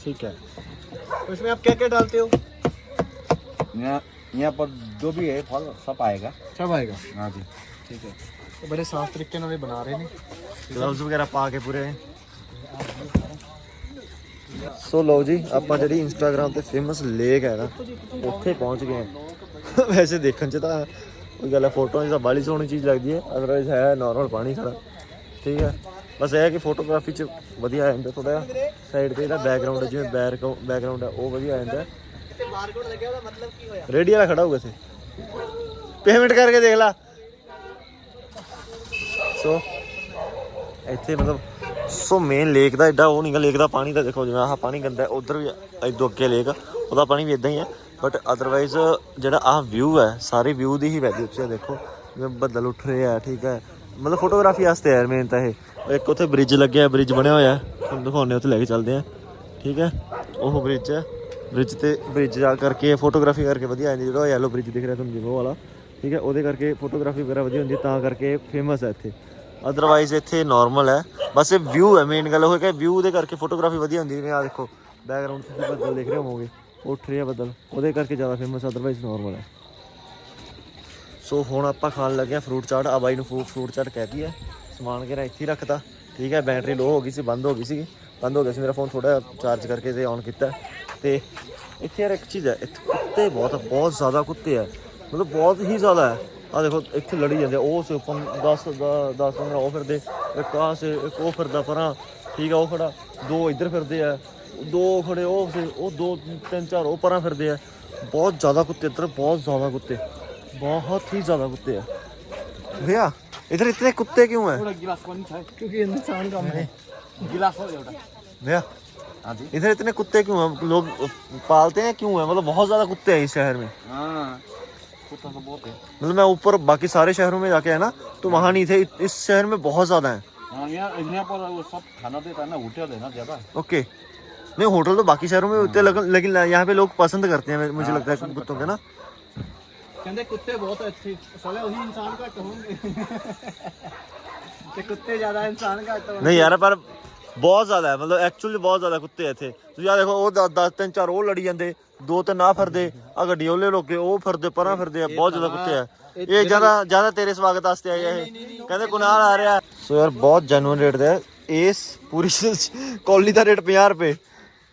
ठीक है तो इसमें आप क्या क्या डालते हो यहाँ यहाँ पर जो भी है फल सब आएगा सब आएगा हाँ जी ਠੀਕ ਹੈ ਤੇ ਬੜੇ ਸਾਫ਼ ਤਰੀਕੇ ਨਾਲ ਇਹ ਬਣਾ ਰਹੇ ਨੇ ਗਲਵਜ਼ ਵਗੈਰਾ ਪਾ ਕੇ ਪੂਰੇ ਸੋ ਲਓ ਜੀ ਆਪਾਂ ਜਿਹੜੀ ਇੰਸਟਾਗ੍ਰam ਤੇ ਫੇਮਸ ਲੇਕ ਹੈ ਨਾ ਉੱਥੇ ਪਹੁੰਚ ਗਏ ਹਾਂ ਵੈਸੇ ਦੇਖਣ ਚ ਤਾਂ ਕੋਈ ਗੱਲ ਹੈ ਫੋਟੋਆਂ 'ਚ ਤਾਂ ਬਾਲੀ ਸੋਹਣੀ ਚੀਜ਼ ਲੱਗਦੀ ਹੈ ਅਦਰਵਾਈਜ਼ ਹੈ ਨਾਰਮਲ ਪਾਣੀ ਖੜਾ ਠੀਕ ਹੈ ਬਸ ਇਹ ਹੈ ਕਿ ਫੋਟੋਗ੍ਰਾਫੀ 'ਚ ਵਧੀਆ ਆ ਜਾਂਦਾ ਥੋੜਾ ਸਾਈਡ ਤੇ ਇਹਦਾ ਬੈਕਗ੍ਰਾਉਂਡ ਜਿਵੇਂ ਬੈਕ ਬੈਕਗ੍ਰਾਉਂਡ ਹੈ ਉਹ ਵਧੀਆ ਆ ਜਾਂਦਾ। ਤੇ ਬਾਰਕੋਡ ਲੱਗਿਆ ਉਹਦਾ ਮਤਲਬ ਕੀ ਹੋਇਆ ਰੇਡੀ ਵਾਲਾ ਖੜਾ ਹੋਊਗਾ ਇੱਥੇ। ਪੇਮੈਂਟ ਕਰਕੇ ਦੇਖ ਲਾ। ਸੋ, ਇੱਥੇ ਮਤਲਬ, ਸੋ ਮੇਨ ਲੇਕ ਦਾ ਐਡਾ ਉਹ ਨਹੀਂਗਾ ਲੇਕ ਦਾ ਪਾਣੀ ਤਾਂ ਦੇਖੋ ਜਿਵੇਂ ਆਹ ਪਾਣੀ ਗੰਦਾ ਉਧਰ ਵੀ ਇਦੋਂ ਅੱਗੇ ਲੇਕ ਉਹਦਾ ਪਾਣੀ ਵੀ ਇਦਾਂ ਹੀ ਹੈ ਬਟ ਅਦਰਵਾਈਜ਼ ਜਿਹੜਾ ਆਹ ਵਿਊ ਹੈ, ਸਾਰੇ ਵਿਊ ਦੀ ਹੀ ਵੈਲਿਊ ਚ ਦੇਖੋ। ਜਿਵੇਂ ਬੱਦਲ ਉੱਠ ਰਹੇ ਆ, ਠੀਕ ਹੈ। ਮਤਲਬ ਫੋਟੋਗ੍ਰਾਫੀ ਵਾਸਤੇ ਹੈ ਮੇਨ ਤਾਂ ਇਹ। ਇੱਕ ਉੱਥੇ ਬ੍ਰਿਜ ਲੱਗਿਆ ਬ੍ਰਿਜ ਬਣਿਆ ਹੋਇਆ। ਤੁਹਾਨੂੰ ਦਿਖਾਉਂਦੇ ਉੱਥੇ ਲੈ ਕੇ ਚੱਲਦੇ ਆ ਠੀਕ ਹੈ? ਉਹ ਬ੍ਰਿਜ ਹੈ। ਬ੍ਰਿਜ ਤੇ ਬ੍ਰਿਜ ਜਾ ਕਰਕੇ ਫੋਟੋਗ੍ਰਾਫੀ ਕਰਕੇ ਵਧੀਆ ਆਉਂਦੀ ਜਿਹੜਾ ਯੈਲੋ ਬ੍ਰਿਜ ਦਿਖ ਰਿਹਾ ਤੁਹਾਨੂੰ ਜਿਵੇਂ ਉਹ ਵਾਲਾ। ਠੀਕ ਹੈ? ਉਹਦੇ ਕਰਕੇ ਫੋਟੋਗ੍ਰਾਫੀ ਵਗੈਰਾ ਵਧੀਆ ਹੁੰਦੀ ਹੈ, ਤਾਂ ਕਰਕੇ ਫੇਮਸ ਹੈ ਇੱਥੇ। ਅਦਰਵਾਈਜ਼ ਇੱਥੇ ਨਾਰਮਲ ਹੈ। ਬਸ ਇਹ ਵਿਊ ਹੈ ਮੇਨ ਗੱਲ ਉਹ ਹੈ ਕਿ ਵਿਊ ਦੇ ਕਰਕੇ ਫੋਟੋਗ੍ਰਾਫੀ ਵਧੀਆ ਹੁੰਦੀ ਜਿਵੇਂ ਆ ਦੇਖੋ ਬੈਕਗ੍ਰਾਉਂਡ ਤੁਸੀਂ ਬੱਦਲ ਦੇਖ ਰਹੇ ਹੋਵੋਗੇ, ਉੱਠ ਰਿਹਾ ਬੱਦਲ। ਉਹਦੇ ਕਰਕੇ ਜ਼ਿਆਦਾ ਫੇਮਸ ਅਦਰਵਾਈਜ਼ ਨਾਰਮਲ ਹੈ। ਸੋ ਹੁਣ ਆਪਾਂ ਖਾਣ ਲੱਗੇ ਆ ਫਰੂਟ ਚਾਟ ਆ ਬਾਈ ਨੂੰ ਫਰੂਟ ਫਰੂਟ ਚਾਟ ਕਹਿਤੀ ਹੈ ਸਮਾਨ ਕਿਹੜਾ ਇੱਥੇ ਹੀ ਰੱਖਤਾ। ਠੀਕ ਹੈ ਬੈਟਰੀ ਲੋ ਹੋ ਗਈ ਸੀ ਬੰਦ ਹੋ ਗਈ ਸੀ ਬੰਦ ਹੋ ਗਿਆ ਸੀ ਮੇਰਾ ਫੋਨ ਥੋੜਾ ਚਾਰਜ ਕਰਕੇ ਤੇ ਆਨ ਕੀਤਾ। ਤੇ ਇੱਥੇ ਯਾਰ ਇੱਕ ਚੀਜ਼ ਹੈ ਇੱਥੇ ਕੁੱਤੇ ਬਹੁਤ ਬਹੁਤ ਜ਼ਿਆਦਾ ਕੁੱਤੇ ਆ। ਮਤਲਬ ਬਹੁਤ ਹੀ ਜ਼ਿਆਦਾ ਹੈ ਆ ਦੇਖੋ ਇੱਥੇ ਲੜੀ ਜਾਂਦੇ ਆ, ਉਹ ਸੇ 10 10 15 ਉਹ ਫਿਰਦੇ। ਇੱਕ ਆ ਸੇ ਇੱਕ ਉਹ ਫਿਰਦਾ ਪਰਾਂ। ਠੀਕ ਆ ਉਹ ਖੜਾ। ਦੋ ਇੱਧਰ ਫਿਰਦੇ ਆ। ਦੋ ਖੜੇ ਉਹ ਸੇ ਉਹ ਦੋ ਤਿੰਨ ਚਾਰ ਉਹ ਪਰਾਂ ਫਿਰਦੇ ਆ। ਬਹੁਤ ਜ਼ਿਆਦਾ ਕੁੱਤੇ ਇੱਧਰ ਬਹੁਤ ਜ਼ਿਆਦਾ ਕੁੱਤੇ। बहुत ही ज़्यादा कुत्ते हैं। भैया इधर इतने कुत्ते क्यों हैं? क्योंकि इंसान का है। गिलास हो। एउटा भैया हाँ इधर इतने कुत्ते क्यों हैं? लोग पालते हैं क्यों हैं? मतलब बहुत ज़्यादा कुत्ते हैं इस शहर में। हाँ कुत्ता तो बहुत है। मतलब मैं ऊपर बाकी सारे शहरों में जाके है ना तो वहाँ नहीं थे इस शहर में बहुत ज़्यादा हैं। हाँ यहाँ यहाँ पर वो सब खाना देता है ना होटल है ना ज़्यादा। ओके। नहीं होटल तो बाकी शहरों में होते हैं लेकिन यहाँ पे लोग पसंद करते हैं मुझे लगता है कुत्तों के ना। ਕਹਿੰਦੇ ਕੁੱਤੇ ਬਹੁਤ ਅੱਛੇ ਸਾਲੇ ਉਹੀ ਇਨਸਾਨ ਘੱਟ ਹੋਣਗੇ। ਤੇ ਕੁੱਤੇ ਜ਼ਿਆਦਾ ਇਨਸਾਨ ਘੱਟ ਹੋਣਗੇ। ਨਹੀਂ ਯਾਰ ਪਰ ਬਹੁਤ ਜ਼ਿਆਦਾ ਹੈ। ਮਤਲਬ ਐਕਚੁਅਲੀ ਬਹੁਤ ਜ਼ਿਆਦਾ ਕੁੱਤੇ ਇੱਥੇ। ਤੁਸੀਂ ਆ ਦੇਖੋ ਉਹ 10 ਤਿੰਨ ਚਾਰ ਉਹ ਲੜੀ ਜਾਂਦੇ। ਦੋ ਤਿੰਨ ਆ ਫਿਰਦੇ। ਆ ਗੱਡੀ ਉਹਲੇ ਲੋਕੇ ਉਹ ਫਿਰਦੇ ਪਰਾਂ ਫਿਰਦੇ ਆ। ਬਹੁਤ ਜ਼ਿਆਦਾ ਕੁੱਤੇ ਆ। ਇਹ ਜ਼ਿਆਦਾ ਜ਼ਿਆਦਾ ਤੇਰੇ ਸਵਾਗਤ ਵਾਸਤੇ ਆਏ ਆ ਇਹ। ਕਹਿੰਦੇ ਕੁਨਾਲ ਆ ਰਿਹਾ। ਸੋ ਯਾਰ ਬਹੁਤ ਜੈਨੂਇਨ ਰੇਟ ਦਾ ਹੈ। ਇਸ ਪੂਰੀ ਕੌਲੀ ਦਾ ਰੇਟ 50 ਰੁਪਏ।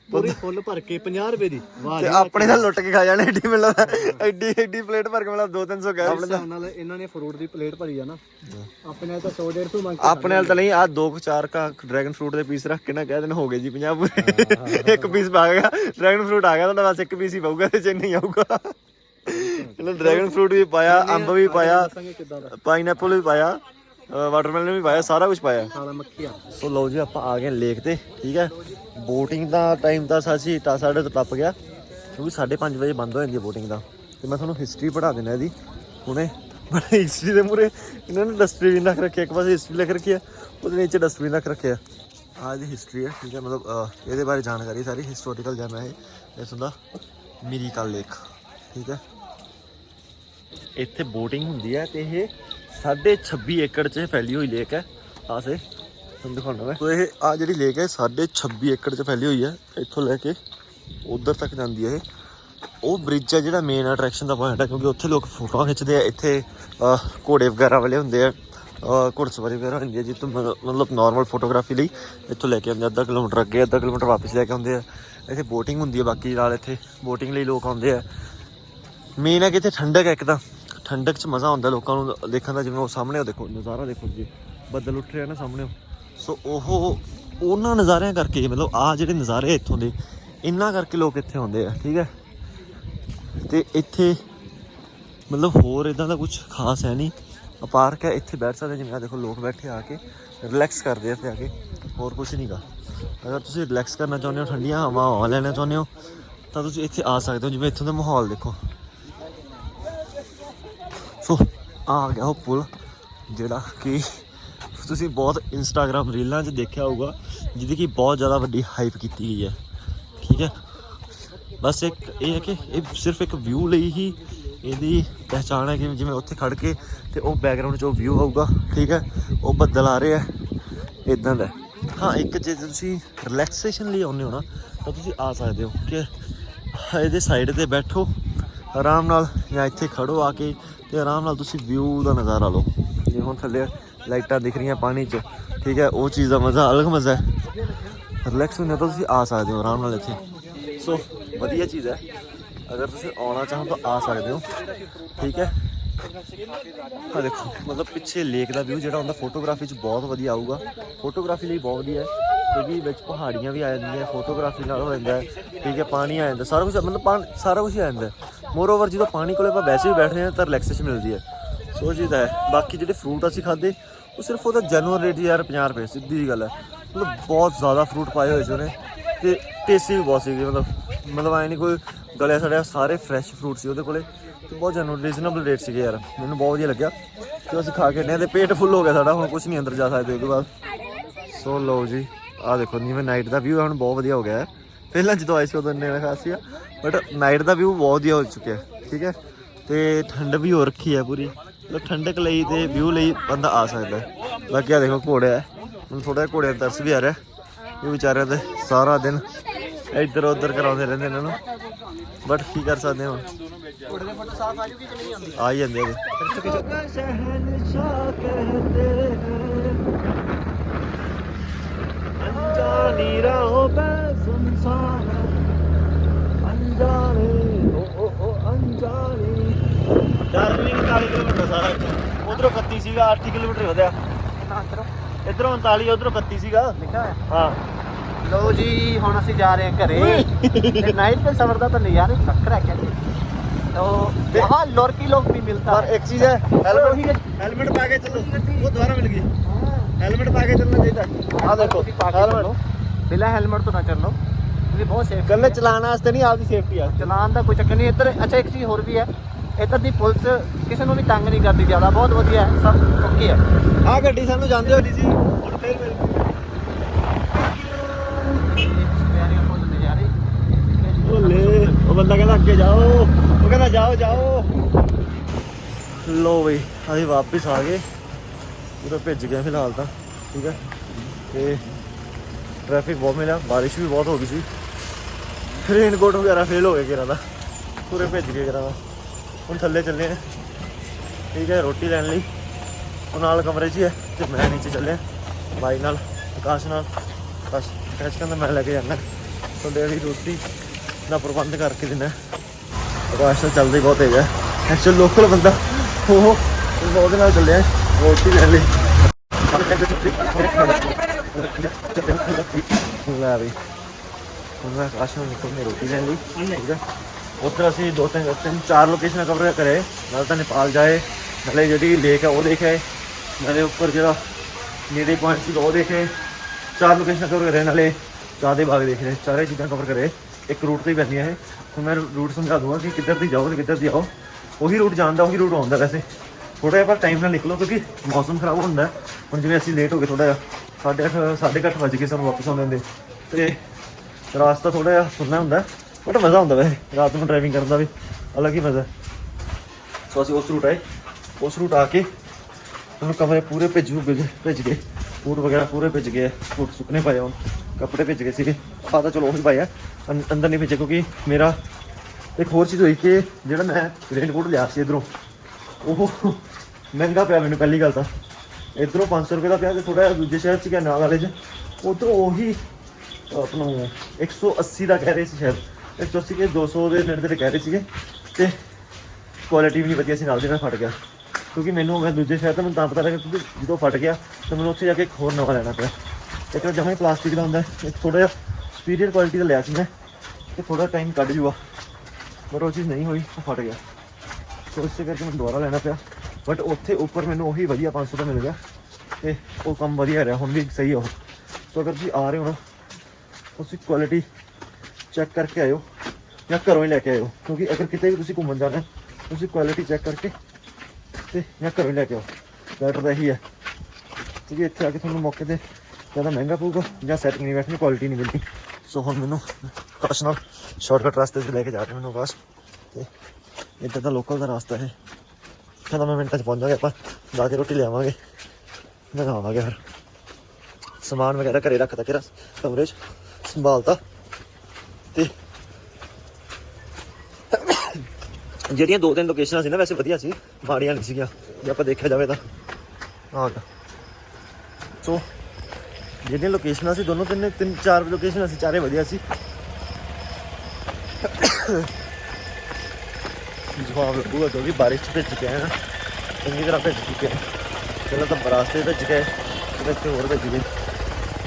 ਪੂਰੀ ਫੁੱਲ ਭਰ ਕੇ 50 ਰੁਪਏ ਦੀ ਵਾਹ ਤੇ ਆਪਣੇ ਨਾਲ ਲੁੱਟ ਕੇ ਖਾ ਜਾਣੇ ਏਡੀ ਮਿਲਦਾ ਐਡੀ ਐਡੀ ਪਲੇਟ ਭਰ ਕੇ ਮਿਲਦਾ 2-300 ਕਹਿ ਆਪਣੇ ਹਿਸਾਬ ਨਾਲ ਇਹਨਾਂ ਨੇ ਫਰੂਟ ਦੀ ਪਲੇਟ ਭਰੀ ਆ ਨਾ। ਆਪਣੇ ਨਾਲ ਤਾਂ 100 150 ਮੰਗ ਆਪਣੇ ਨਾਲ ਤਾਂ ਨਹੀਂ ਆ ਦੋ ਕੁ ਚਾਰ ਕਾ ਡਰੈਗਨ ਫਰੂਟ ਦੇ ਪੀਸ ਰੱਖ ਕੇ ਨਾ ਕਹਿ ਦੇਣ ਹੋ ਗਏ ਜੀ 50 ਪੂਰੇ। ਇੱਕ ਪੀਸ ਪਾ ਗਿਆ ਡਰੈਗਨ ਫਰੂਟ ਆ ਗਿਆ ਤੁਹਾਡਾ ਬਸ ਇੱਕ ਪੀਸ ਹੀ ਪਾਊਗਾ ਤੇ ਨਹੀਂ ਆਊਗਾ। ਇਹਨਾਂ ਡਰੈਗਨ ਫਰੂਟ ਵੀ ਪਾਇਆ ਅੰਬ ਵੀ ਪਾਇਆ ਪਾਈਨਐਪਲ ਵੀ ਪਾਇਆ ਵਾਟਰਮੈਲਨ ਵੀ ਪਾਇਆ ਸਾਰਾ ਕੁਝ ਪਾਇਆ। ਸਾਲਾ ਮੱਖੀਆ। ਸੋ ਲਓ ਜੀ ਆਪਾਂ ਆ ਗਏ ਲੇਕ ਤੇ ਠੀਕ ਹੈ? ਬੋਟਿੰਗ ਦਾ ਟਾਈਮ ਤਾਂ ਸਾਸੀ ਟਾ ਸਾਡੇ ਤੋਂ ਟੱਪ ਗਿਆ। ਕਿਉਂਕਿ 5:30 ਵਜੇ ਬੰਦ ਹੋ ਜਾਂਦੀ ਹੈ ਬੋਟਿੰਗ ਦਾ ਤੇ ਮੈਂ ਤੁਹਾਨੂੰ ਹਿਸਟਰੀ ਪੜ੍ਹਾ ਦੇਣਾ ਇਹਦੀ। ਹੁਣੇ ਬਟ ਹਿਸਟਰੀ ਦੇ ਮੂਰੇ ਇਹਨਾਂ ਨੇ ਡਸਟਬਿਨ ਰੱਖ ਰੱਖਿਆ ਇੱਕ ਪਾਸੇ ਹਿਸਟਰੀ ਲਿਖ ਰੱਖੀ ਹੈ, ਉਹਦੇ ਨੀਚੇ ਡਸਟਬਿਨ ਰੱਖ ਰੱਖਿਆ ਆਹ ਇਹਦੀ ਹਿਸਟਰੀ ਹੈ, ਠੀਕ ਹੈ, ਮਤਲਬ ਇਹਦੇ ਬਾਰੇ ਜਾਣਕਾਰੀ ਸਾਰੀ ਹਿਸਟੋਰੀਕਲ ਜਨ ਹੈ ਇਹ। ਇਸ ਦਾ ਮਿਰੀਕਲ ਲੇਕ ਠੀਕ ਹੈ। ਇੱਥੇ ਬੋਟਿੰਗ ਹੁੰਦੀ ਹੈ ਤੇ ਇਹ 26 ਏਕੜ 'ਚ ਫੈਲੀ ਹੋਈ ਲੇਕ ਹੈ। ਆਸੇ ਤੁਹਾਨੂੰ ਦਿਖਾਉਣਾ ਮੈਂ। ਸੋ ਇਹ ਆ ਜਿਹੜੀ ਲੇਕ ਹੈ 26 ਏਕੜ 'ਚ ਫੈਲੀ ਹੋਈ ਹੈ। ਇੱਥੋਂ ਲੈ ਕੇ ਉਧਰ ਤੱਕ ਜਾਂਦੀ ਹੈ ਇਹ। ਉਹ ਬ੍ਰਿਜ ਹੈ ਜਿਹੜਾ ਮੇਨ ਅਟਰੈਕਸ਼ਨ ਦਾ ਪੁਆਇੰਟ ਹੈ ਕਿਉਂਕਿ ਉੱਥੇ ਲੋਕ ਫੋਟੋਆਂ ਖਿੱਚਦੇ ਆ। ਇੱਥੇ ਘੋੜੇ ਵਗੈਰਾ ਵਾਲੇ ਹੁੰਦੇ ਆ। ਅਹ, ਘੋੜਸਵਾਰੀ ਵਗੈਰਾ ਹੁੰਦੀ ਹੈ ਜਿੱਥੋਂ ਮਤਲਬ- ਮਤਲਬ ਨਾਰਮਲ ਫੋਟੋਗ੍ਰਾਫੀ ਲਈ ਇੱਥੋਂ ਲੈ ਕੇ ਆਉਂਦੇ ਆ, ਅੱਧਾ ਕਿਲੋਮੀਟਰ ਅੱਗੇ ਅੱਧਾ ਕਿਲੋਮੀਟਰ ਵਾਪਸ ਲੈ ਕੇ ਆਉਂਦੇ ਆ। ਇੱਥੇ ਬੋਟਿੰਗ ਹੁੰਦੀ ਹੈ ਬਾਕੀ ਨਾਲ ਇੱਥੇ। ਬੋਟਿੰਗ ਲਈ ਲੋਕ ਆਉਂਦੇ ਆ। ਮੇਨ ਹੈ ਕਿ ਇੱਥੇ ਠੰਡਕ ਹੈ ਇੱਕ ਤਾਂ ਠੰਡਕ 'ਚ ਮਜ਼ਾ ਆਉਂਦਾ ਲੋਕਾਂ ਨੂੰ ਦੇਖਣ ਦਾ ਜਿਵੇਂ ਉਹ ਸਾਹਮਣੇ ਉਹ ਦੇਖੋ ਨਜ਼ਾਰਾ ਦੇਖੋ ਜੀ। ਬੱਦਲ ਉੱਠ ਰਿਹਾ ਨਾ ਸਾਹਮਣੇ। ਸੋ ਉਹ ਉਹਨਾਂ ਨਜ਼ਾਰਿਆਂ ਕਰਕੇ ਮਤਲਬ ਆ ਜਿਹੜੇ ਨਜ਼ਾਰੇ ਇੱਥੋਂ ਦੇ, ਇੰਨਾ ਕਰਕੇ ਲੋਕ ਇੱਥੇ ਆਉਂਦੇ ਆ, ਠੀਕ ਹੈ? ਤੇ ਇੱਥੇ ਮਤਲਬ ਹੋਰ ਇਦਾਂ ਦਾ ਕੁਝ ਖਾਸ ਹੈ ਨਹੀਂ। ਆ ਪਾਰਕ ਹੈ, ਇੱਥੇ ਬੈਠ ਸਕਦੇ ਜਿਵੇਂ ਆ ਦੇਖੋ, ਲੋਕ ਬੈਠੇ ਆ ਕੇ ਰਿਲੈਕਸ ਕਰਦੇ ਆ ਇੱਥੇ ਆ ਕੇ, ਹੋਰ ਕੁਝ ਨਹੀਂਗਾ ਅਗਰ ਤੁਸੀਂ ਰਿਲੈਕਸ ਕਰਨਾ ਚਾਹੁੰਦੇ ਹੋ, ਠੰਡੀਆਂ ਹਵਾਵਾਂ ਲੈਣਾ ਚਾਹੁੰਦੇ ਹੋ, ਤਾਂ ਤੁਸੀਂ ਇੱਥੇ ਆ ਸਕਦੇ ਹੋ, ਜਿਵੇਂ ਇੱਥੋਂ ਦਾ ਮਾਹੌਲ ਦੇਖੋ। ਸੋ, ਆ ਗਿਆ ਉਹ ਪੁਲ, ਜਿਹੜਾ ਕਿ ਤੁਸੀਂ ਬਹੁਤ ਇੰਸਟਾਗ੍ਰam ਰੀਲਾਂ 'ਚ ਦੇਖਿਆ ਹੋਊਗਾ, ਜਿਹਦੀ ਕਿ ਬਹੁਤ ਜ਼ਿਆਦਾ ਵੱਡੀ ਹਾਈਪ ਕੀਤੀ ਗਈ ਹੈ। ਠੀਕ ਹੈ? ਬਸ ਇੱਕ ਇਹ ਹੈ ਕਿ ਇਹ ਸਿਰਫ ਇੱਕ ਵਿਊ ਲਈ ਹੀ ਇਹਦੀ ਪਹਿਚਾਣ ਹੈ ਕਿ ਜਿਵੇਂ ਉੱਥੇ ਖੜ ਕੇ ਤੇ ਉਹ ਬੈਕਗ੍ਰਾਉਂਡ 'ਚ ਉਹ ਵਿਊ ਆਊਗਾ। ਠੀਕ ਹੈ? ਉਹ ਬੱਦਲ ਆ ਰਹੇ ਆ ਇਦਾਂ ਦਾ ਹਾਂ। ਇੱਕ ਜੇ ਤੁਸੀਂ ਰਿਲੈਕਸੇਸ਼ਨ ਲਈ ਆਉਂਦੇ ਹੋ ਨਾ, ਤਾਂ ਤੁਸੀਂ ਆ ਸਕਦੇ ਹੋ ਕਿ ਇਹਦੇ ਸਾਈਡ ਤੇ ਬੈਠੋ, ਆਰਾਮ ਨਾਲ ਜਾਂ ਇੱਥੇ ਖੜੋ ਆ ਕੇ ਤੇ ਆਰਾਮ ਨਾਲ ਤੁਸੀਂ ਵਿਊ ਦਾ ਨਜ਼ਾਰਾ ਲਓ। ਜੇ ਹੁਣ ਥੱਲੇ ਲਾਈਟਾਂ ਦਿਖ ਰਹੀਆਂ ਪਾਣੀ 'ਚ। ਠੀਕ ਹੈ, ਉਹ ਚੀਜ਼ ਦਾ ਮਜ਼ਾ, ਅਲੱਗ ਮਜ਼ਾ ਹੈ। ਰਿਲੈਕਸ ਹੋਣਾ ਤਾਂ ਤੁਸੀਂ ਆ ਸਕਦੇ ਹੋ, ਆਰਾਮ ਨਾਲ ਇੱਥੇ। ਸੋ ਵਧੀਆ ਚੀਜ਼ ਹੈ। ਅਗਰ ਤੁਸੀਂ ਆਉਣਾ ਚਾਹੋ ਤਾਂ ਆ ਸਕਦੇ ਹੋ। ਠੀਕ ਹੈ। ਆ ਦੇਖੋ, ਮਤਲਬ ਪਿੱਛੇ ਲੇਕ ਦਾ ਵਿਊ ਜਿਹੜਾ ਹੁੰਦਾ ਫੋਟੋਗ੍ਰਾਫੀ 'ਚ ਬਹੁਤ ਵਧੀਆ ਆਊਗਾ। ਫੋਟੋਗ੍ਰਾਫੀ ਲਈ ਬਹੁਤ ਵਧੀਆ ਹੈ, ਕਿਉਂਕਿ ਵਿੱਚ ਪਹਾੜੀਆਂ ਵੀ ਆ ਜਾਂਦੀਆਂ ਫੋਟੋਗ੍ਰਾਫੀ ਨਾਲ ਹੋ ਜਾਂਦਾ ਠੀਕ ਹੈ, ਪਾਣੀ ਆ ਜਾਂਦਾ, ਸਾਰਾ ਕੁਝ ਮਤਲਬ ਪਾਣ- ਸਾਰਾ ਕੁਝ ਆ ਜਾਂਦਾ ਮੋਰ ਓਵਰ ਜਦੋਂ ਪਾਣੀ ਕੋਲੇ ਆਪਾਂ ਵੈਸੇ ਵੀ ਬੈਠਦੇ ਹਾਂ ਤਾਂ ਰਿਲੈਕਸੇਸ਼ਨ ਮਿਲਦੀ ਹੈ। ਸੋ ਚੀਜ਼ ਹੈ। ਬਾਕੀ ਜਿਹੜੇ ਫਰੂਟ ਅਸੀਂ ਖਾਦੇ ਉਹ ਸਿਰਫ ਉਹਦਾ ਜੈਨੂਅਲ ਰੇਟ ਯਾਰ 50 ਰੁਪਏ, ਸਿੱਧੀ ਜਿਹੀ ਗੱਲ ਹੈ। ਮਤਲਬ ਬਹੁਤ ਜ਼ਿਆਦਾ ਫਰੂਟ ਪਾਏ ਹੋਏ ਸੀ ਉਹਨੇ। ਤੇ ਟੇਸਟੀ ਵੀ ਬਹੁਤ ਸੀਗੀ, ਮਤਲਬ ਮਤਲਬ ਐ ਨਹੀਂ ਕੋਈ ਗਲਿਆ ਸੜਿਆ, ਸਾਰੇ ਫਰੈਸ਼ ਫਰੂਟ ਸੀ ਉਹਦੇ ਕੋਲੇ। ਤੇ ਬਹੁਤ ਜੈਨੂਅਲ ਰੀਜ਼ਨੇਬਲ ਰੇਟ ਸੀਗੇ ਯਾਰ। ਮੈਨੂੰ ਬਹੁਤ ਵਧੀਆ ਲੱਗਿਆ। ਤੇ ਅਸੀਂ ਖਾ ਕੇ ਨੇ ਤੇ ਪੇਟ ਫੁੱਲ ਹੋ ਗਿਆ ਸਾਡਾ, ਹੁਣ ਕੁਝ ਨਹੀਂ ਅੰਦਰ ਜਾ ਸਕਦੇ ਉਹਦੇ ਬਾਅਦ। ਸੋ ਲਓ ਜੀ ਆ ਦੇਖੋ ਜਿਵੇਂ ਨਾਈਟ ਦਾ ਵਿਊ ਹੁਣ ਬਹੁਤ ਵਧੀਆ ਹੋ ਗਿਆ ਹੈ। ਪਹਿਲਾਂ ਜਦੋਂ ਆਏ ਸੀ ਉਦੋਂ ਇੰਨੇ ਖਾਸ ਸੀਗਾ ਬਟ ਨਾਈਟ ਦਾ ਵਿਊ ਬਹੁਤ ਵਧੀਆ ਹੋ ਚੁੱਕਿਆ ਠੀਕ ਹੈ? ਤੇ ਠੰਡ ਵੀ ਹੋ ਰੱਖੀ ਹੈ ਪੂਰੀ। ਮਤਲਬ ਠੰਡਕ ਲਈ ਤੇ ਵਿਊ ਲਈ ਬੰਦਾ ਆ ਸਕਦਾ ਬਾਕੀ ਆ ਦੇਖੋ ਘੋੜਾ ਹੈ ਹੁਣ ਥੋੜਾ ਜਿਹਾ ਘੋੜਿਆਂ ਦਾ ਤਰਸ ਵੀ ਆ ਰਿਹਾ। ਇਹ ਵਿਚਾਰਿਆਂ ਤੇ ਸਾਰਾ ਦਿਨ ਇੱਧਰ ਉੱਧਰ ਕਰਾਉਂਦੇ ਰਹਿੰਦੇ ਇਹਨਾਂ। ਨੂੰ ਬਟ ਕੀ ਕਰ ਸਕਦੇ ਹੁਣ? ਘੋੜੇ ਦੇ ਆ ਜੂਗੀ ਹੀ ਜਾਂਦੇ 40 ਕਿਲੋਮੀਟਰ ਸਾਰਾ ਉਧਰੋਂ 31 ਸੀਗਾ 8 ਕਿਲੋਮੀਟਰ ਵਧਿਆ ਨਾ ਅੰਦਰੋਂ ਇਧਰੋਂ 39 ਉਧਰੋਂ 31 ਸੀਗਾ ਲਿਖਿਆ ਹੋਇਆ ਹਾਂ ਲੋ ਜੀ ਹੁਣ ਅਸੀਂ ਜਾ ਰਹੇ ਹਾਂ ਘਰੇ ਤੇ ਨਾਈਟ पे सफर ਦਾ ਤਾਂ ਨਜ਼ਾਰਾ ਹੀ ਵੱਖਰਾ ਹੈ ਕਹਿੰਦੇ तो वहाँ लौरकी लोग भी मिलता ਪਰ है ਇੱਕ ਚੀਜ਼ ਹੈ ਹੈਲਮਟ ਹੈਲਮਟ ਪਾ ਕੇ ਚੱਲੋ ਉਹ ਦੁਬਾਰਾ ਮਿਲ ਗਈ ਹੈਲਮਟ ਪਾ ਕੇ ਚੱਲਣਾ ਚਾਹੀਦਾ ਆ ਦੇਖੋ ਤੁਸੀਂ ਪਾ ਕੇ ਚੱਲੋ ਬਿਲਾ ਹੈਲਮਟ ਤੋਂ ਨਾ ਚੱਲੋ ਤੁਸੀਂ ਬਹੁਤ ਸੇਫ ਗੱਲੇ ਚਲਾਉਣ ਵਾਸਤੇ ਨਹੀਂ ਆਪਦੀ ਸੇਫਟੀ ਆ ਚਲਾਉਣ ਦਾ ਕੋਈ ਚੱਕਰ ਨਹੀਂ ਇੱਧਰ ਅੱਛਾ ਇੱਕ ਚੀਜ਼ ਹੋਰ ਵੀ ਹੈ ਇੱਧਰ ਦੀ ਪੁਲਿਸ ਕਿਸੇ ਨੂੰ ਵੀ ਤੰਗ ਨਹੀਂ ਕਰਦੀ ਜ਼ਿਆਦਾ ਬਹੁਤ ਵਧੀਆ ਹੈ ਸਭ ਓਕੇ ਹੈ। ਆ ਗੱਡੀ ਸਾਨੂੰ ਜਾਂਦੇ ਹੋਈ ਸੀ ਹੁਣ ਫੇਰ ਮਿਲ ਓਲੇ ਉਹ ਬੰਦਾ ਕਹਿੰਦਾ ਅੱਗੇ ਜਾਓ ਉਹ ਕਹਿੰਦਾ ਜਾਓ ਜਾਓ। ਲੋ ਬਈ ਅਸੀਂ ਵਾਪਸ ਆ ਗਏ। ਪੂਰਾ ਭਿੱਜ ਗਏ ਫਿਲਹਾਲ ਤਾਂ ਠੀਕ ਹੈ। ਤੇ ਟ੍ਰੈਫਿਕ ਬਹੁਤ ਮਿਲਿਆ ਬਾਰਿਸ਼ ਵੀ ਬਹੁਤ ਹੋ ਗਈ ਸੀ। ਰੇਨਕੋਟ ਵਗੈਰਾ ਫੇਲ ਹੋ ਗਏ ਕਿਰਾਂ ਦਾ ਪੂਰੇ ਭਿੱਜ ਗਏ ਕਿਰਾਂ ਦਾ। ਹੁਣ ਥੱਲੇ ਚੱਲੇ ਆ। ਠੀਕ ਹੈ, ਰੋਟੀ ਲੈਣ ਲਈ। ਉਹ ਨਾਲ ਕਮਰੇ 'ਚ ਹੀ ਹੈ ਤੇ ਮੈਂ ਨੀਚੇ ਚੱਲਿਆ। ਬਾਈ ਨਾਲ, ਆਕਾਸ਼ ਨਾਲ। ਬਸ ਕੈਸ਼ ਕਹਿੰਦਾ ਮੈਂ ਲੈ ਕੇ ਜਾਣਾ। ਤੁਹਾਡੇ ਲਈ ਰੋਟੀ ਦਾ ਪ੍ਰਬੰਧ ਕਰਕੇ ਦੇਣਾ ਆਕਾਸ਼ ਨਾਲ ਚੱਲਦੇ ਬਹੁਤ ਤੇਜ਼ ਹੈ। ਐਕਚੁਅਲ ਲੋਕਲ ਬੰਦਾ। ਉਹ ਉਹਦੇ ਨਾਲ ਚੱਲਿਆ। ਰੋਟੀ ਲੈਣ ਲਈ। ਲੈ ਵੀ। ਹੁਣ ਮੈਂ ਆਕਾਸ਼ ਨਾਲ ਨਿਕਲਨੇ ਰੋਟੀ ਲੈਣ ਲਈ। ਠੀਕ ਹੈ। ਉੱਧਰ ਅਸੀਂ ਦੋ ਤਿੰਨ ਤਿੰਨ, ਚਾਰ ਲੋਕੇਸ਼ਨਾਂ ਕਵਰ ਕਰੇ। ਨਾਲ ਤਾਂ ਨੇਪਾਲ ਜਾਏ, ਨਾਲੇ ਜਿਹੜੀ ਲੇਕ ਹੈ ਉਹ ਦੇਖੇ। ਨਾਲੇ ਉੱਪਰ ਜਿਹੜਾ ਨੇੜੇ ਪੁਆਇੰਟ ਸੀ ਉਹ ਦੇਖੇ। ਚਾਰ ਲੋਕੇਸ਼ਨਾਂ ਕਵਰ ਕਰੇ, ਨਾਲੇ ਚਾਦੇ ਬਾਗ ਦੇਖ ਰਹੇ ਚਾਰੇ ਚੀਜ਼ਾਂ ਕਵਰ ਕਰੇ। ਇੱਕ ਰੂਟ ਤੇ ਹੀ ਪੈਂਦੀਆਂ ਇਹ। ਹੁਣ ਮੈਂ ਰੂਟ ਸਮਝਾ ਦੂੰਗਾ ਕਿ ਕਿੱਧਰ ਦੀ ਜਾਓ ਤੇ ਕਿੱਧਰ ਦੀ ਆਓ। ਉਹੀ ਰੂਟ ਜਾਂਦਾ ਉਹੀ ਰੂਟ ਆਉਂਦਾ ਵੈਸੇ। ਥੋੜਾ ਜਿਹਾ ਪਰ ਟਾਈਮ ਨਾਲ ਨਿਕਲੋ, ਕਿਉਂਕਿ ਮੌਸਮ ਖਰਾਬ ਹੁੰਦਾ। ਹੁਣ ਜਿਵੇਂ ਅਸੀਂ ਲੇਟ ਹੋ ਗਏ ਥੋੜਾ ਜਿਹਾ, ਸਾਢੇ ਅੱਠ, ਸਾਢੇ ਕੁ ਅੱਠ ਵੱਜ ਗਏ ਸਾਨੂੰ ਵਾਪਸ ਆਉਂਦੇ ਹੁੰਦੇ ਤੇ ਰਾਸਤਾ ਥੋੜਾ ਜਿਹਾ ਸੁਣਨਾ ਹੁੰਦਾ। ਬਟ ਮਜ਼ਾ ਆਉਂਦਾ ਵੈਸੇ ਰਾਤ ਨੂੰ ਡਰਾਈਵਿੰਗ ਕਰਨ ਦਾ ਵੀ ਅਲੱਗ ਹੀ ਮਜ਼ਾ ਸੋ ਅਸੀਂ ਉਸ ਰੂਟ ਆਏ ਉਸ ਰੂਟ ਆ ਕੇ ਹੁਣ ਕਮਰੇ ਪੂਰੇ ਭਿੱਜ ਭਿੱਜ ਗਏ ਬੂਟ ਵਗੈਰਾ ਪੂਰੇ ਭਿੱਜ ਗਏ ਬੂਟ ਸੁੱਕਨੇ ਪਾਏ ਹੁਣ ਕੱਪੜੇ ਭਿੱਜ ਗਏ ਸੀਗੇ ਆਹ ਤਾਂ ਚਲੋ ਉਹੀ ਪਾਇਆ ਅੰ- ਅੰਦਰ ਨਹੀਂ ਭਿੱਜੇ ਕਿਉਂਕਿ ਮੇਰਾ ਇੱਕ ਹੋਰ ਚੀਜ਼ ਹੋਈ ਕਿ ਜਿਹੜਾ ਮੈਂ ਰੇਨਕੋਟ ਲਿਆ ਸੀ ਇਧਰੋਂ ਉਹ ਮਹਿੰਗਾ ਪਿਆ ਮੈਨੂੰ ਪਹਿਲੀ ਗੱਲ ਤਾਂ ਇਧਰੋਂ 500 ਰੁਪਏ ਦਾ ਪਿਆ ਤੇ ਥੋੜਾ ਦੂਜੇ ਸ਼ਹਿਰ ਚ ਗਿਆ ਨਾਲ ਵਾਲੇ ਚ ਉਧਰੋਂ ਉਹੀ ਆਪਣਾ 180 ਦਾ ਕਹਿ ਰਹੇ ਸੀ ਸ਼ਾਇਦ 180 ਕੇ 200 ਦੇ ਨੇੜੇ ਤੇ ਕਹਿ ਰਹੇ ਸੀਗੇ ਤੇ ਕੁਆਲਿਟੀ ਵੀ ਨਹੀਂ ਵਧੀਆ ਸੀ, ਨਾਲ ਦੇ ਨਾਲ ਫਟ ਗਿਆ। ਕਿਉਂਕਿ ਮੈਨੂੰ ਮੈਂ ਦੂਜੇ ਸ਼ਹਿਰ ਤੋਂ, ਮੈਨੂੰ ਤਾਂ ਪਤਾ ਲੱਗਾ ਕਿਉਂਕਿ ਜਦੋਂ ਫਟ ਗਿਆ, ਤਾਂ ਮੈਨੂੰ ਉੱਥੇ ਜਾ ਕੇ ਇੱਕ ਹੋਰ ਨਵਾਂ ਲੈਣਾ ਪਿਆ। ਇੱਕ ਤਾਂ ਜਮਾਂ ਹੀ ਪਲਾਸਟਿਕ ਦਾ ਹੁੰਦਾ, ਇੱਕ ਥੋੜਾ ਜਿਹਾ ਸੁਪੀਰੀਅਰ ਕੁਆਲਿਟੀ ਦਾ ਲਿਆ ਸੀ ਮੈਂ, ਤੇ ਥੋੜਾ ਟਾਈਮ ਕੱਢ ਜੂਗਾ। ਪਰ ਉਹ ਚੀਜ਼ ਨਹੀਂ ਹੋਈ, ਉਹ ਫਟ ਗਿਆ। ਸੋ ਇਸੇ ਕਰਕੇ ਮੈਨੂੰ ਦੁਬਾਰਾ ਲੈਣਾ ਪਿਆ। ਬਟ ਉੱਥੇ ਉੱਪਰ ਮੈਨੂੰ ਉਹੀ ਵਧੀਆ 500 ਦਾ ਮਿਲ ਗਿਆ, ਤੇ ਉਹ ਕੰਮ ਵਧੀਆ ਰਿਹਾ, ਹੁਣ ਵੀ ਸਹੀ ਆ ਉਹ। ਸੋ ਅਗਰ ਤੁਸੀਂ ਆ ਰਹੇ ਹੋ ਨਾ ਤੁਸੀਂ ਕੁਆਲਿਟੀ ਚੈੱਕ ਕਰਕੇ ਆਇਓ ਜਾਂ ਘਰੋਂ ਹੀ ਲੈ ਕੇ ਆਇਓ ਕਿਉਂਕਿ ਅਗਰ ਕਿਤੇ ਵੀ ਤੁਸੀਂ ਘੁੰਮਣ ਜਾਣਾ ਹੈ, ਤੁਸੀਂ ਕੁਆਲਿਟੀ ਚੈੱਕ ਕਰਕੇ ਤੇ ਜਾਂ ਘਰੋਂ ਹੀ ਲੈ ਕੇ ਆਓ ਬੈਟਰ ਤਾਂ ਇਹੀ ਹੈ ਕਿਉਂਕਿ ਇੱਥੇ ਆ ਕੇ ਤੁਹਾਨੂੰ ਮੌਕੇ ਤੇ ਜ਼ਿਆਦਾ ਮਹਿੰਗਾ ਪਊਗਾ ਜਾਂ ਸੈਟਿੰਗ ਨਹੀਂ ਬੈਠਣੀ ਕੁਆਲਿਟੀ ਨਹੀਂ ਮਿਲਣੀ ਸੋ ਹੁਣ ਮੈਨੂੰ ਕਾਸ਼ ਨਾਲ ਸ਼ਾਰਟਕਟ ਰਸਤੇ ਤੇ ਲੈ ਕੇ ਜਾ ਰਹੇ ਮੈਨੂੰ ਕਾਸ਼ ਤੇ ਇੱਧਰ ਦਾ ਲੋਕਲ ਦਾ ਰਸਤਾ ਹੈ ਕਹਿੰਦਾ ਮੈਂ ਮਿੰਟਾਂ ਚ ਪਹੁੰਚ ਜਾਵਾਂਗੇ ਆਪਾਂ ਜਾ ਕੇ ਰੋਟੀ ਲਿਆਵਾਂਗੇ ਨਗਾਵਾਂਗੇ ਫਿਰ ਸਮਾਨ ਵਗੈਰਾ ਘਰੇ ਰੱਖਤਾ ਕਿਰਾ ਕਮਰੇ 'ਚ ਸੰਭਾਲਤਾ ਤੇ ਜਿਹੜੀਆਂ ਦੋ ਤਿੰਨ ਲੋਕੇਸ਼ਨਾਂ ਸੀ ਨਾ, ਵੈਸੇ ਵਧੀਆ ਸੀ। ਮਾੜੀਆਂ ਨਹੀਂ ਸੀਗੀਆਂ। ਜੇ ਆਪਾਂ ਦੇਖਿਆ ਜਾਵੇ ਤਾਂ। ਆਹ ਸੋ ਜਿਹੜੀਆਂ ਲੋਕੇਸ਼ਨਾਂ ਸੀ, ਦੋਨੋਂ ਤਿੰਨ ਤਿੰਨ, ਚਾਰ ਲੋਕੇਸ਼ਨਾਂ ਸੀ, ਚਾਰੇ ਵਧੀਆ ਸੀ। ਜਵਾਬ ਲੱਗੂਗਾ, ਕਿਉਂਕਿ ਬਾਰਿਸ਼ ਚ ਭਿੱਜ ਗਿਆ ਆਏ ਨਾ। ਚੰਗੀ ਤਰ੍ਹਾਂ ਭਿੱਜ ਚੁੱਕੇ ਹਾਂ ਪਹਿਲਾਂ ਤਾਂ ਬਰਾਸਤੇ ਭਿੱਜ ਗਏ, ਫਿਰ ਇੱਥੇ ਹੋਰ ਭਿੱਜ ਗਏ।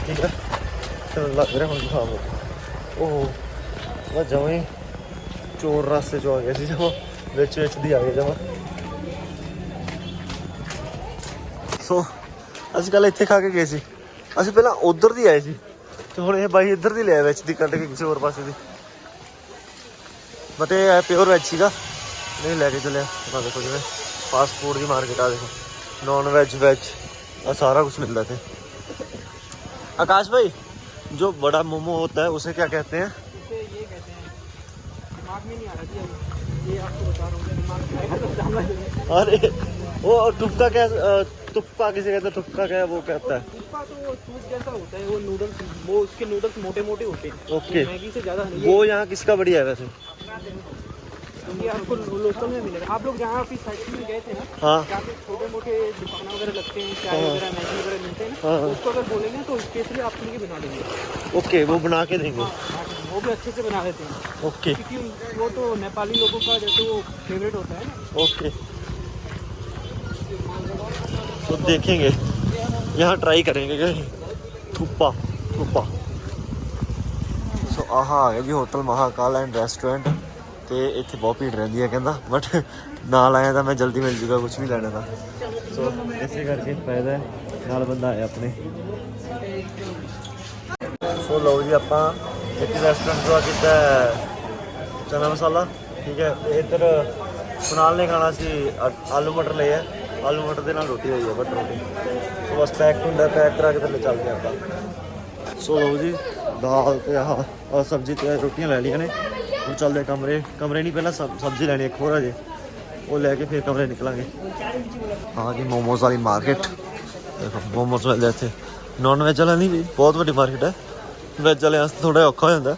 ਠੀਕ ਹੈ ਚਲ, ਲੱਗ ਰਿਹਾ ਹੁਣ ਜਵਾਬ। ਉਹ ਮੈਂ ਜਮਾਂ ਹੀ ਚੋਰ ਰਸਤੇ ਚੋਂ ਆ ਗਿਆ ਸੀ ਜਮਾਂ ਵਿੱਚ ਵਿੱਚ ਦੀ ਆ ਗਿਆ ਜਮਾਂ ਸੋ ਅਸੀਂ ਕੱਲ ਇੱਥੇ ਖਾ ਕੇ ਗਏ ਸੀ ਅਸੀਂ ਪਹਿਲਾਂ ਉਧਰ ਦੀ ਆਏ ਸੀ ਤੇ ਹੁਣ ਇਹ ਬਾਈ ਇੱਧਰ ਦੀ ਲਿਆ ਵਿੱਚ ਦੀ ਕੱਢ ਕੇ ਕਿਸੇ ਹੋਰ ਪਾਸੇ ਦੀ ਬਤੇ ਇਹ ਪਿਓਰ ਵੈਜ ਸੀਗਾ ਨਹੀਂ ਲੈ ਕੇ ਚੱਲਿਆ ਮੈਂ ਦੇਖੋ ਜਿਵੇਂ ਫਾਸਟ ਫੂਡ ਦੀ ਮਾਰਕੀਟ ਆ ਦੇਖੋ ਨੌਨ ਵੈਜ ਵੈਜ और सारा कुछ मिलता थे आकाश भाई जो बड़ा मोमो होता है उसे क्या कहते हैं अरे वो टुपका क्या टुपका किसे कहते हैं? टुपका क्या वो कहता है? उसका तो वो सूप जैसा होता है वो नूडल्स वो उसके नूडल्स मोटे मोटे होते हैं। ओके। मैगी से ज़्यादा वो यहाँ किसका बढ़िया है वैसे? ये आपको लोकल में मिलेगा। आप लोग जहाँ अभी साइड में गए थे ना हाँ। छोटे मोटे दुकान वगैरह लगते हैं चाय हाँ। वगैरह मैगी वगैरह मिलते हैं हाँ, ना हाँ। उसको अगर बोलेंगे तो स्पेशली आपके लिए बना देंगे। ओके वो बना के देंगे। हाँ, वो भी अच्छे से बना देते हैं ओके क्योंकि उन- वो तो नेपाली लोगों का जैसे वो फेवरेट होता है ना ओके तो देखेंगे यहाँ ट्राई करेंगे क्या थुप्पा थुप्पा ਸੋ ਆਹ ਆ ਗਿਆ ਜੀ ਹੋਟਲ ਮਹਾਕਾਲ ਐਂਡ ਰੈਸਟੋਰੈਂਟ ਤੇ ਇੱਥੇ ਬਹੁਤ ਭੀੜ ਰਹਿੰਦੀ ਹੈ ਕਹਿੰਦਾ ਬਟ ਨਾਲ ਆਇਆ ਤਾਂ ਮੈਂ ਜਲਦੀ ਮਿਲ ਜੂਗਾ ਕੁਝ ਵੀ ਲੈਣਾ ਤਾਂ ਸੋ ਇਸੇ ਕਰਕੇ ਫਾਇਦਾ ਹੈ ਨਾਲ ਬੰਦਾ ਆਇਆ ਆਪਣੇ ਸੋ ਲਓ ਜੀ ਆਪਾਂ ਇੱਕ ਰੈਸਟੋਰੈਂਟ ਤੋਂ ਆ ਕੀਤਾ ਚਨਾ ਮਸਾਲਾ, ਠੀਕ ਹੈ, ਤੇ ਇੱਧਰ ਕੁਨਾਲ ਨੇ ਖਾਣਾ ਸੀ ਆ- ਆਲੂ ਮਟਰ ਲਏ ਆ। ਆਲੂ ਮਟਰ ਦੇ ਨਾਲ ਰੋਟੀ ਹੋਈ ਹੈ ਬਟਰ ਰੋਟੀ। ਸੋ ਬਸ ਪੈਕ ਹੁੰਦਾ ਪੈਕ ਕਰਾ ਕੇ ਥੱਲੇ ਚੱਲਦੇ ਹਾਂ ਆਪਾਂ। ਸੋ ਲਓ ਜੀ, ਦਾਲ ਤੇ ਆਹ ਆਹ ਸਬਜ਼ੀ ਤੇ ਰੋਟੀਆਂ ਲੈ ਲਈਆਂ ਨੇ। ਹੁਣ ਚੱਲਦੇ ਹਾਂ ਕਮਰੇ। ਕਮਰੇ ਨਹੀਂ, ਪਹਿਲਾਂ ਸਬ- ਸਬਜ਼ੀ ਲੈਣੀ ਇੱਕ ਹੋਰ ਅਜੇ ਉਹ ਲੈ ਕੇ ਫਿਰ ਕਮਰੇ ਨਿਕਲਾਂਗੇ। ਹਾਂ ਜੀ ਮੋਮੋਸ ਵਾਲੀ ਮਾਰਕੀਟ ਦੇਖੋ ਮੋਮੋਸ ਮਿਲਦੇ ਇੱਥੇ। ਨਾਨ ਵੈਜ ਵਾਲਾ ਨਹੀਂ ਵੀ ਬਹੁਤ ਵੱਡੀ ਮਾਰਕੀਟ ਹੈ। ਵੈਜ ਵਾਲੇ ਵਾਸਤੇ ਥੋੜਾ ਔਖਾ ਹੋ ਜਾਂਦਾ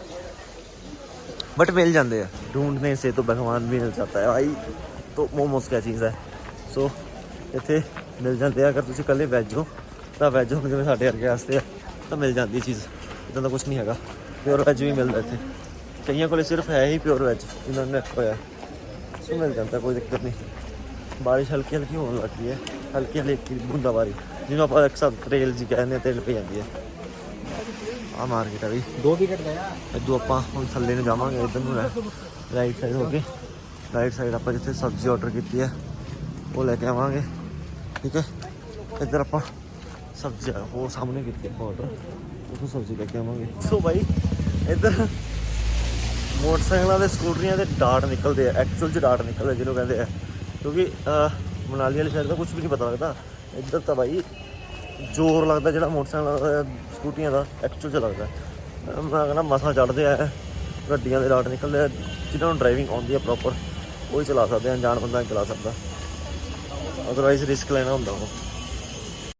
बट मिल जाते हैं ढूंढने से तो भगवान भी मिल जाता है भाई तो मोमोस क्या चीज़ है ਸੋ ਇੱਥੇ ਮਿਲ ਜਾਂਦੇ ਆ ਅਗਰ ਤੁਸੀਂ ਇਕੱਲੇ ਵੈਜ ਹੋ ਤਾਂ ਵੈਜ ਹੋ ਜਿਵੇਂ ਸਾਡੇ ਵਰਗੇ ਵਾਸਤੇ ਆ ਤਾਂ ਮਿਲ ਜਾਂਦੀ ਚੀਜ਼ ਇਦਾਂ ਦਾ ਕੁਝ ਨਹੀਂ ਹੈਗਾ ਪਿਓਰ ਵੈਜ ਵੀ ਮਿਲਦਾ ਇੱਥੇ ਕਈਆਂ ਕੋਲੇ ਸਿਰਫ ਹੈ ਹੀ ਪਿਓਰ ਵੈਜ ਇਹਨਾਂ ਨੇ ਰੱਖਿਆ ਹੋਇਆ ਸੋ ਮਿਲ ਜਾਂਦਾ ਕੋਈ ਦਿੱਕਤ ਨਹੀਂ ਬਾਰਿਸ਼ ਹਲਕੀ ਹਲਕੀ ਹੋਣ ਲੱਗ ਗਈ ਹੈ ਹਲਕੀ ਹਲਕੀ ਬੂੰਦਾਬਾਰੀ ਜਿਹਨੂੰ ਆਪਾਂ ਅਕਸਰ ਤੇਲ ਜੀ ਕਹਿੰਦੇ ਆ ਤੇਲ ਪਈ ਜਾਂਦੀ ਹੈ ਆ ਮਾਰਕੀਟ ਆ ਵੀ ਦੋ ਵਿਕਟ ਲਿਆ ਅੱਜੂ ਆਪਾਂ ਹੁਣ ਥੱਲੇ ਨੂੰ ਜਾਵਾਂਗੇ ਇਧਰ ਨੂੰ ਰਾਈਟ ਸਾਈਡ ਹੋ ਕੇ ਰਾਈਟ ਸਾਈਡ ਆਪਾਂ ਜਿੱਥੇ ਸਬਜ਼ੀ ਆਰਡਰ ਕੀਤੀ ਹੈ ਉਹ ਲੈ ਕੇ ਆਵਾਂਗੇ। ਠੀਕ ਹੈ? ਇੱਧਰ ਆਪਾਂ ਸਬਜ਼ੀ ਉਹ ਸਾਹਮਣੇ ਕੀਤੀ ਆਪਾਂ ਆਰਡਰ ਉਹ ਸਬਜ਼ੀ ਲੈ ਕੇ ਆਵਾਂਗੇ। ਸੋ ਬਾਈ ਇੱਧਰ ਮੋਟਰਸਾਈਕਲਾਂ ਦੇ ਸਕੂਟਰੀਆਂ ਦੇ ਡਾਟ ਨਿਕਲਦੇ ਆ ਐਕਚੁਅਲ ਚ ਡਾਟ ਨਿਕਲਦੇ ਜਿਹਨੂੰ ਕਹਿੰਦੇ ਆ। ਕਿਉਂਕਿ ਮਨਾਲੀ ਵਾਲੀ ਸਾਈਡ ਦਾ ਕੁਝ ਵੀ ਨਹੀਂ ਪਤਾ ਲੱਗਦਾ। ਇੱਧਰ ਤਾਂ ਬਾਈ ਜ਼ੋਰ ਲੱਗਦਾ ਜਿਹੜਾ ਮੋਟਰਸਾਈਕਲ ਦਾ, ਸਕੂਟੀਆਂ ਦਾ ਐਕਚੁਅਲ ਚ ਲੱਗਦਾ। ਮੈਂ ਕਹਿੰਦਾ ਮਸਾਂ ਚੜਦੇ ਆ, ਗੱਡੀਆਂ ਦੇ ਰਾਟ ਨਿਕਲਦੇ ਆ, ਜਿਹਨਾਂ ਨੂੰ ਡਰਾਈਵਿੰਗ ਆਉਂਦੀ ਆ ਪ੍ਰੋਪਰ ਉਹ ਹੀ ਚਲਾ ਸਕਦੇ ਆ, ਅਣਜਾਣ ਬੰਦਾ ਚਲਾ ਸਕਦਾ। ਅਦਰਵਾਈਜ਼ ਰਿਸਕ ਲੈਣਾ ਹੁੰਦਾ ਉਹ।